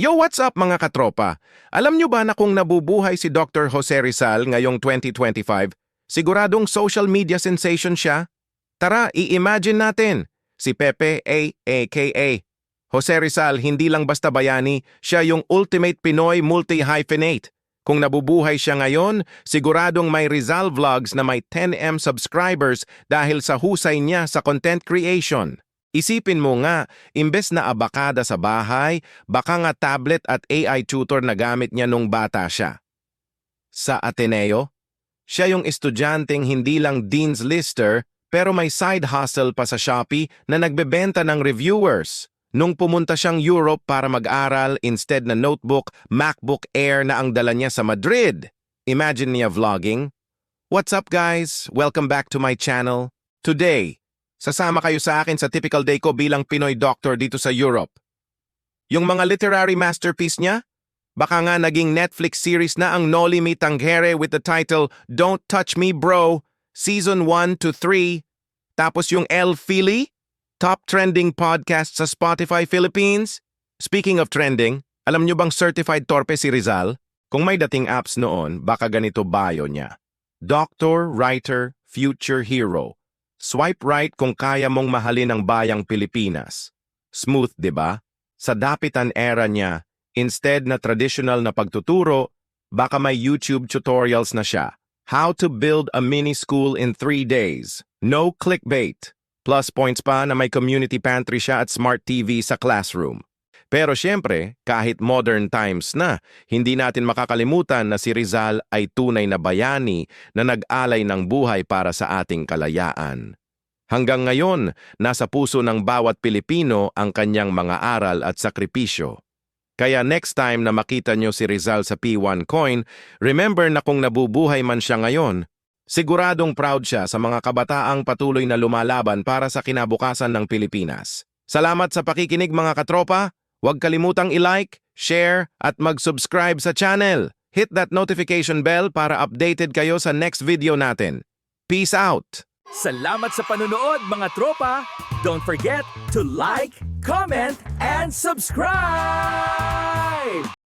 Yo, what's up mga katropa? Alam nyo ba na kung nabubuhay si Dr. Jose Rizal ngayong 2025, siguradong social media sensation siya? Tara, i-imagine natin. Si Pepe A. aka Jose Rizal hindi lang basta bayani, siya yung ultimate Pinoy multi-hyphenate. Kung nabubuhay siya ngayon, siguradong may Rizal Vlogs na may 10M subscribers dahil sa husay niya sa content creation. Isipin mo nga, imbes na abakada sa bahay, baka nga tablet at AI tutor na gamit niya nung bata siya. Sa Ateneo, siya yung estudyanteng hindi lang Dean's Lister pero may side hustle pa sa Shopee na nagbebenta ng reviewers. Nung pumunta siyang Europe para mag-aral instead na notebook, MacBook Air na ang dala niya sa Madrid. Imagine niya vlogging. What's up guys? Welcome back to my channel. Today, Sasama kayo sa akin sa typical day ko bilang Pinoy doctor dito sa Europe. Yung mga literary masterpiece niya? Baka nga naging Netflix series na ang Noli Me Tangere with the title Don't Touch Me Bro, Season 1 to 3. Tapos yung El Fili, top trending podcast sa Spotify Philippines. Speaking of trending, alam nyo bang certified torpe si Rizal? Kung may dating apps noon, baka ganito bio niya. Doctor, writer, future hero. Swipe right kung kaya mong mahalin ang bayang Pilipinas. Smooth, di ba? Sa dapitan era niya, instead na traditional na pagtuturo, baka may YouTube tutorials na siya. How to build a mini school in 3 days. No clickbait. Plus points pa na may community pantry siya at smart TV sa classroom. Pero siyempre, kahit modern times na, hindi natin makakalimutan na si Rizal ay tunay na bayani na nag-alay ng buhay para sa ating kalayaan. Hanggang ngayon, nasa puso ng bawat Pilipino ang kanyang mga aral at sakripisyo. Kaya next time na makita nyo si Rizal sa P1 Coin, remember na kung nabubuhay man siya ngayon, siguradong proud siya sa mga kabataang patuloy na lumalaban para sa kinabukasan ng Pilipinas. Salamat sa pakikinig mga katropa! Huwag kalimutang i-like, share, at mag-subscribe sa channel. Hit that notification bell para updated kayo sa next video natin. Peace out! Salamat sa panonood mga tropa! Don't forget to like, comment, and subscribe!